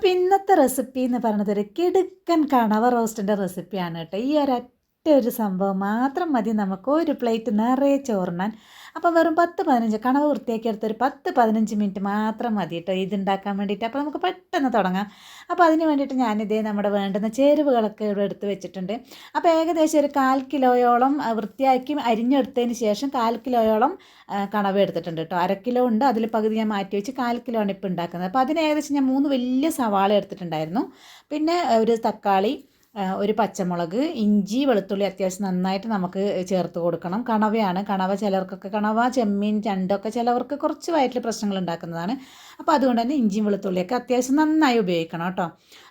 അപ്പോൾ ഇന്നത്തെ റെസിപ്പി എന്ന് പറയുന്നത് ഒരു കിടുക്കൻ കണവ റോസ്റ്റിന്റെ റെസിപ്പിയാണ് കേട്ടോ. ഈ ഒരൊറ്റ ഒരു സംഭവം മാത്രം മതി നമുക്ക്. ഒരു പ്ലേറ്റ് നിറയെ ചോറിനാൻ അപ്പോൾ വെറും പത്ത് പതിനഞ്ച് കണവ് വൃത്തിയാക്കി എടുത്തൊരു പത്ത് പതിനഞ്ച് മിനിറ്റ് മാത്രം മതി കേട്ടോ ഇതുണ്ടാക്കാൻ വേണ്ടിയിട്ട്. അപ്പോൾ നമുക്ക് പെട്ടെന്ന് തുടങ്ങാം. അപ്പോൾ അതിന് വേണ്ടിയിട്ട് ഞാനിതേ നമ്മുടെ വേണ്ടുന്ന ചേരുവകളൊക്കെ ഇവിടെ എടുത്ത് വെച്ചിട്ടുണ്ട്. അപ്പോൾ ഏകദേശം ഒരു കാൽ കിലോയോളം വൃത്തിയാക്കി അരിഞ്ഞെടുത്തതിന് ശേഷം കാൽ കിലോയോളം കണവ് എടുത്തിട്ടുണ്ട് കേട്ടോ അര കിലോ ഉണ്ട്. അതിൽ പകുതി ഞാൻ മാറ്റി വെച്ച് കാൽ കിലോ ആണ് ഇപ്പോൾ ഉണ്ടാക്കുന്നത്. അപ്പോൾ അതിന് ഏകദേശം ഞാൻ മൂന്ന് വലിയ സവാള എടുത്തിട്ടുണ്ടായിരുന്നു. പിന്നെ ഒരു തക്കാളി ഒരു പച്ചമുളക് ഇഞ്ചി വെളുത്തുള്ളി അത്യാവശ്യം നന്നായിട്ട് നമുക്ക് ചേർത്ത് കൊടുക്കണം. കണവയാണ്. കണവ ചിലർക്കൊക്കെ കണവ ചെമ്മീൻ ചണ്ടൊക്കെ ചിലവർക്ക് കുറച്ച് വയറ്റിൽ പ്രശ്നങ്ങൾ ഉണ്ടാക്കുന്നതാണ്. അപ്പോൾ അതുകൊണ്ട് തന്നെ ഇഞ്ചിയും വെളുത്തുള്ളിയൊക്കെ അത്യാവശ്യം നന്നായി ഉപയോഗിക്കണം കേട്ടോ.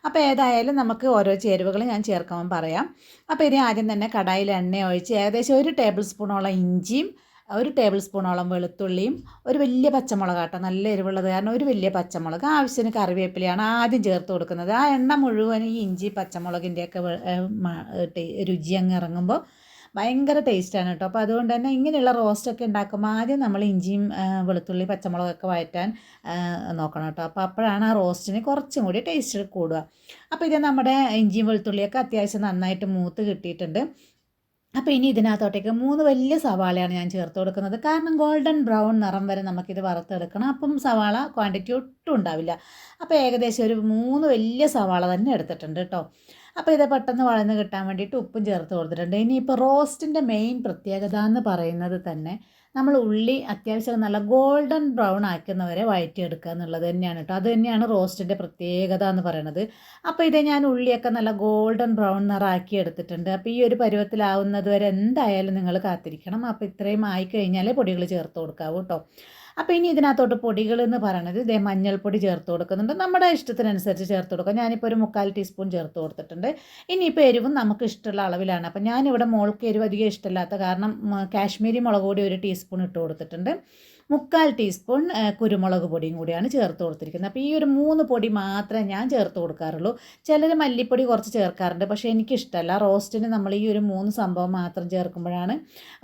അപ്പോൾ ഏതായാലും നമുക്ക് ഓരോ ചേരുവകൾ ഞാൻ ചേർക്കാൻ പറയാം. അപ്പോൾ ഇനി ആദ്യം തന്നെ കടായിൽ എണ്ണ ഒഴിച്ച് ഏകദേശം ഒരു ടേബിൾ സ്പൂണോളം ഇഞ്ചിയും ഒരു ടേബിൾ സ്പൂണോളം വെളുത്തുള്ളിയും ഒരു വലിയ പച്ചമുളക് കേട്ടോ നല്ല എരിവുള്ളത്. കാരണം ഒരു വലിയ പച്ചമുളക് ആവശ്യത്തിന് കറിവേപ്പിലയാണ് ആദ്യം ചേർത്ത് കൊടുക്കുന്നത്. ആ എണ്ണ മുഴുവൻ ഈ ഇഞ്ചി പച്ചമുളകിന്റെയൊക്കെ രുചി അങ്ങ് ഇറങ്ങുമ്പോൾ ഭയങ്കര ടേസ്റ്റാണ് കേട്ടോ. അപ്പോൾ അതുകൊണ്ട് തന്നെ ഇങ്ങനെയുള്ള റോസ്റ്റൊക്കെ ഉണ്ടാക്കുമ്പോൾ ആദ്യം നമ്മൾ ഇഞ്ചിയും വെളുത്തുള്ളി പച്ചമുളകൊക്കെ വഴറ്റാൻ നോക്കണം കേട്ടോ. അപ്പോൾ അപ്പോഴാണ് ആ റോസ്റ്റിന് കുറച്ചും കൂടി ടേസ്റ്റ് കൂടുക. അപ്പോൾ ഇത് നമ്മുടെ ഇഞ്ചിയും വെളുത്തുള്ളിയൊക്കെ അത്യാവശ്യം നന്നായിട്ട് മൂത്ത് കിട്ടിയിട്ടുണ്ട്. അപ്പോൾ ഇനി ഇതിനകത്തോട്ടേക്ക് മൂന്ന് വലിയ സവാളയാണ് ഞാൻ ചേർത്ത് കൊടുക്കുന്നത്. കാരണം ഗോൾഡൻ ബ്രൗൺ നിറം വരെ നമുക്കിത് വറുത്തെടുക്കണം. അപ്പം സവാള ക്വാണ്ടിറ്റി ഒട്ടും ഉണ്ടാവില്ല. അപ്പോൾ ഏകദേശം ഒരു മൂന്ന് വലിയ സവാള തന്നെ എടുത്തിട്ടുണ്ട് കേട്ടോ അപ്പോൾ ഇത് പെട്ടെന്ന് വളർന്ന് കിട്ടാൻ വേണ്ടിയിട്ട് ഉപ്പും ചേർത്ത് കൊടുത്തിട്ടുണ്ട്. ഇനിയിപ്പോൾ റോസ്റ്റിന്റെ മെയിൻ പ്രത്യേകത എന്ന് പറയുന്നത് തന്നെ നമ്മൾ ഉള്ളി അത്യാവശ്യം നല്ല ഗോൾഡൻ ബ്രൗൺ ആക്കുന്നവരെ വഴറ്റിയെടുക്കുക എന്നുള്ളത് തന്നെയാണ് കേട്ടോ. അത് തന്നെയാണ് റോസ്റ്റിന്റെ പ്രത്യേകത എന്ന് പറയുന്നത് അപ്പോൾ ഇത് ഞാൻ ഉള്ളിയൊക്കെ നല്ല ഗോൾഡൻ ബ്രൗൺ നിറാക്കി എടുത്തിട്ടുണ്ട്. അപ്പോൾ ഈ ഒരു പരുവത്തിലാവുന്നത് വരെ എന്തായാലും നിങ്ങൾ കാത്തിരിക്കണം. അപ്പോൾ ഇത്രയും ആയിക്കഴിഞ്ഞാലേ പൊടികൾ ചേർത്ത് കൊടുക്കാവൂ കേട്ടോ. അപ്പോൾ ഇനി ഇതിനകത്തോട്ട് പൊടികൾ എന്ന് പറയുന്നത് ഇതേ മഞ്ഞൾപ്പൊടി ചേർത്ത് കൊടുക്കുന്നുണ്ട്. നമ്മുടെ ഇഷ്ടത്തിനനുസരിച്ച് ചേർത്ത് കൊടുക്കുക ഞാനിപ്പോൾ ഒരു മുക്കാൽ ടീസ്പൂൺ ചേർത്ത് കൊടുത്തിട്ടുണ്ട്. ഇനിയിപ്പോൾ എരിവും നമുക്ക് ഇഷ്ടമുള്ള അളവിലാണ്. അപ്പോൾ ഞാനിവിടെ മോൾക്ക് എരിവ് അധികം ഇഷ്ടമില്ലാത്ത കാരണം കാശ്മീരി മുളക് പൊടി ഒരു ടീസ്പൂൺ ഇട്ട് കൊടുത്തിട്ടുണ്ട്. മുക്കാൽ ടീസ്പൂൺ കുരുമുളക് പൊടിയും കൂടിയാണ് ചേർത്ത് കൊടുത്തിരിക്കുന്നത്. അപ്പോൾ ഈ ഒരു മൂന്ന് പൊടി മാത്രമേ ഞാൻ ചേർത്ത് കൊടുക്കാറുള്ളൂ. ചിലർ മല്ലിപ്പൊടി കുറച്ച് ചേർക്കാറുണ്ട്. പക്ഷേ എനിക്കിഷ്ടമല്ല റോസ്റ്റിന് നമ്മൾ ഈ ഒരു മൂന്ന് സംഭവം മാത്രം ചേർക്കുമ്പോഴാണ്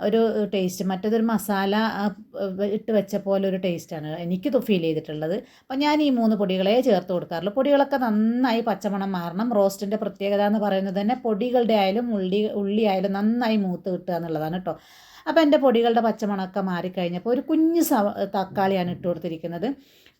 ഒരു ടേസ്റ്റ്. മറ്റേതൊരു മസാല ഇട്ട് വെച്ച പോലെ ഒരു ടേസ്റ്റാണ് എനിക്ക് ഫീൽ ചെയ്തിട്ടുള്ളത്. അപ്പോൾ ഞാൻ ഈ മൂന്ന് പൊടികളെ ചേർത്ത് കൊടുക്കാറുള്ളൂ. പൊടികളൊക്കെ നന്നായി പച്ചമണം മാറണം. റോസ്റ്റിന്റെ പ്രത്യേകത എന്ന് പറയുന്നത് തന്നെ പൊടികളുടെ ആയാലും ഉള്ളി ഉള്ളി ആയാലും നന്നായി മൂത്ത് കിട്ടുക എന്നുള്ളതാണ് കേട്ടോ അപ്പോൾ എന്റെ പൊടികളുടെ പച്ചമണമൊക്കെ മാറിക്കഴിഞ്ഞപ്പോൾ ഒരു കുഞ്ഞ് തക്കാളിയാണ് ഇട്ട് കൊടുത്തിരിക്കുന്നത്.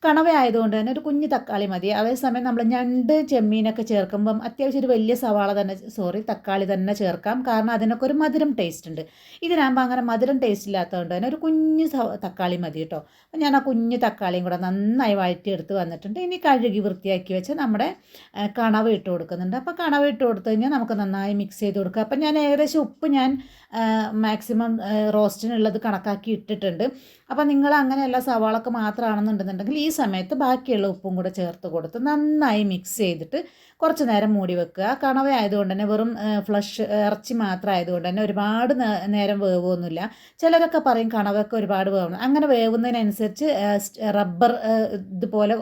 കണവ ആയതുകൊണ്ട് തന്നെ ഒരു കുഞ്ഞ് തക്കാളി മതി. അതേസമയം നമ്മൾ ഞണ്ട് ചെമ്മീനൊക്കെ ചേർക്കുമ്പം അത്യാവശ്യം ഒരു വലിയ സവാള തന്നെ സോറി തക്കാളി തന്നെ ചേർക്കാം. കാരണം അതിനൊക്കെ ഒരു മധുരം ടേസ്റ്റ് ഉണ്ട്. ഇതിനാകുമ്പോൾ അങ്ങനെ മധുരം ടേസ്റ്റ് ഇല്ലാത്തതുകൊണ്ട് തന്നെ ഒരു കുഞ്ഞ് തക്കാളി മതി കേട്ടോ. അപ്പം ഞാൻ ആ കുഞ്ഞ് തക്കാളിയും കൂടെ നന്നായി വഴറ്റി വഴറ്റിയെടുത്ത് വന്നിട്ടുണ്ട്. ഇനി കഴുകി വൃത്തിയാക്കി വെച്ച് നമ്മുടെ കണവ ഇട്ട് കൊടുക്കുന്നുണ്ട്. അപ്പോൾ കണവ ഇട്ട് കൊടുത്തു കഴിഞ്ഞാൽ നമുക്ക് നന്നായി മിക്സ് ചെയ്ത് കൊടുക്കുക അപ്പം ഞാൻ ഏകദേശം ഉപ്പ് ഞാൻ മാക്സിമം റോസ്റ്റിനുള്ളത് കണക്കാക്കി ഇട്ടിട്ടുണ്ട്. അപ്പോൾ നിങ്ങൾ അങ്ങനെയല്ല സവാളൊക്കെ മാത്രമാണെന്നുണ്ടെന്നുണ്ടെങ്കിൽ ഈ സമയത്ത് ബാക്കിയുള്ള ഉപ്പും കൂടെ ചേർത്ത് കൊടുത്ത് നന്നായി മിക്സ് ചെയ്തിട്ട് കുറച്ച് നേരം മൂടി വെക്കുക. കണവ ആയതുകൊണ്ട് തന്നെ വെറും ഫ്ലഷ് ഇറച്ചി മാത്രം ആയതുകൊണ്ട് തന്നെ ഒരുപാട് നേരം വേവൊന്നുമില്ല. ചിലരൊക്കെ പറയും കണവൊക്കെ ഒരുപാട് വേവണം. അങ്ങനെ വേവുന്നതിനനുസരിച്ച് റബ്ബർ ഇതുപോലെ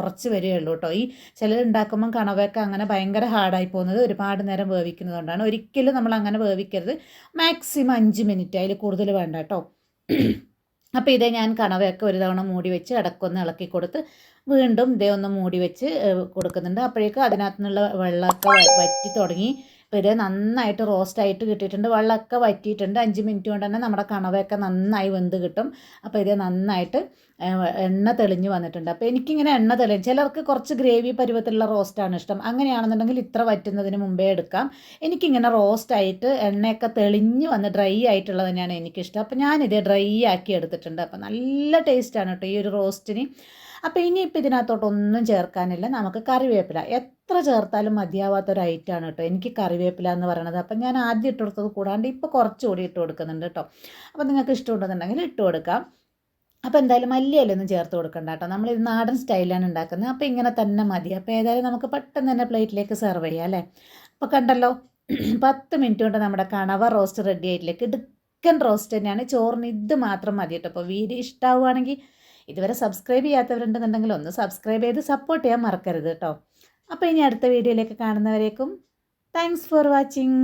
ഉറച്ച് വരികയുള്ളൂ കേട്ടോ. ഈ ചിലർ ഉണ്ടാക്കുമ്പം കണവയൊക്കെ അങ്ങനെ ഭയങ്കര ഹാർഡായി പോകുന്നത് ഒരുപാട് നേരം വേവിക്കുന്നതുകൊണ്ടാണ്. ഒരിക്കലും നമ്മൾ അങ്ങനെ വേവിക്കരുത്. മാക്സിമം അഞ്ച് മിനിറ്റ് അതിൽ കൂടുതൽ വേണ്ട കേട്ടോ. അപ്പോൾ ഇതേ ഞാൻ കണവയൊക്കെ ഒരു തവണ മൂടി വെച്ച് ഇടക്കൊന്ന് ഇളക്കി കൊടുത്ത് വീണ്ടും ഇതേ ഒന്ന് മൂടി വെച്ച് കൊടുക്കുന്നുണ്ട്. അപ്പോഴേക്കും അതിനകത്തുനിന്നുള്ള വെള്ളമൊക്കെ വറ്റി തുടങ്ങി. ഇത് നന്നായിട്ട് റോസ്റ്റ് ആയിട്ട് കിട്ടിയിട്ടുണ്ട്. വെള്ളമൊക്കെ വറ്റിയിട്ടുണ്ട്. അഞ്ച് മിനിറ്റ് കൊണ്ട് തന്നെ നമ്മുടെ കണവയൊക്കെ നന്നായി വെന്ത് കിട്ടും. അപ്പോൾ ഇത് നന്നായിട്ട് എണ്ണ തെളിഞ്ഞ് വന്നിട്ടുണ്ട്. അപ്പോൾ എനിക്കിങ്ങനെ എണ്ണ തെളിഞ്ഞ് ചിലർക്ക് കുറച്ച് ഗ്രേവി പരുവത്തിലുള്ള റോസ്റ്റാണ് ഇഷ്ടം. അങ്ങനെയാണെന്നുണ്ടെങ്കിൽ ഇത്ര വറ്റുന്നതിന് മുമ്പേ എടുക്കാം. എനിക്കിങ്ങനെ റോസ്റ്റായിട്ട് എണ്ണയൊക്കെ തെളിഞ്ഞ് വന്ന് ഡ്രൈ ആയിട്ടുള്ളത് തന്നെയാണ് എനിക്കിഷ്ടം. അപ്പോൾ ഞാനിത് ഡ്രൈ ആക്കി എടുത്തിട്ടുണ്ട്. അപ്പോൾ നല്ല ടേസ്റ്റാണ് കേട്ടോ ഈ ഒരു റോസ്റ്റിന് അപ്പോൾ ഇനിയിപ്പോൾ ഇതിനകത്തോട്ടൊന്നും ചേർക്കാനില്ല. നമുക്ക് കറിവേപ്പില. എത്ര ചേർത്താലും മതിയാവാത്തൊരു ഐറ്റമാണ് കേട്ടോ. എനിക്ക് കറിവേപ്പില എന്ന് പറയണത്. അപ്പം ഞാൻ ആദ്യം ഇട്ട് കൊടുത്തത് കൂടാണ്ട് ഇപ്പോൾ കുറച്ചുകൂടി ഇട്ട് കൊടുക്കുന്നുണ്ട് കേട്ടോ. അപ്പോൾ നിങ്ങൾക്ക് ഇഷ്ടമുണ്ടെന്നുണ്ടെങ്കിൽ ഇട്ട് കൊടുക്കാം. അപ്പോൾ എന്തായാലും മല്ലിയിലൊന്നും ചേർത്ത് കൊടുക്കണ്ട കേട്ടോ. നമ്മൾ ഇത് നാടൻ സ്റ്റൈലാണ് ഉണ്ടാക്കുന്നത്. അപ്പോൾ ഇങ്ങനെ തന്നെ മതി. അപ്പോൾ ഏതായാലും നമുക്ക് പെട്ടെന്ന് തന്നെ പ്ലേറ്റിലേക്ക് സെർവ് ചെയ്യാം അല്ലേ? അപ്പോൾ കണ്ടല്ലോ പത്ത് മിനിറ്റ് കൊണ്ട് നമ്മുടെ കണവ റോസ്റ്റ് റെഡി ആയിട്ടില്ലേ കിടുക്കൻ റോസ്റ്റ് തന്നെയാണ്. ചോറിന് ഇത് മാത്രം മതി കേട്ടോ. അപ്പോൾ വീഡിയോ ഇഷ്ടമാവുകയാണെങ്കിൽ ഇതുവരെ സബ്സ്ക്രൈബ് ചെയ്യാത്തവരുണ്ടെന്നുണ്ടെങ്കിൽ ഒന്ന് സബ്സ്ക്രൈബ് ചെയ്ത് സപ്പോർട്ട് ചെയ്യാൻ മറക്കരുത് കേട്ടോ അപ്പോൾ ഇനി അടുത്ത വീഡിയോയിലേക്ക് കാണുന്നവരേക്കും താങ്ക്സ് ഫോർ വാച്ചിങ്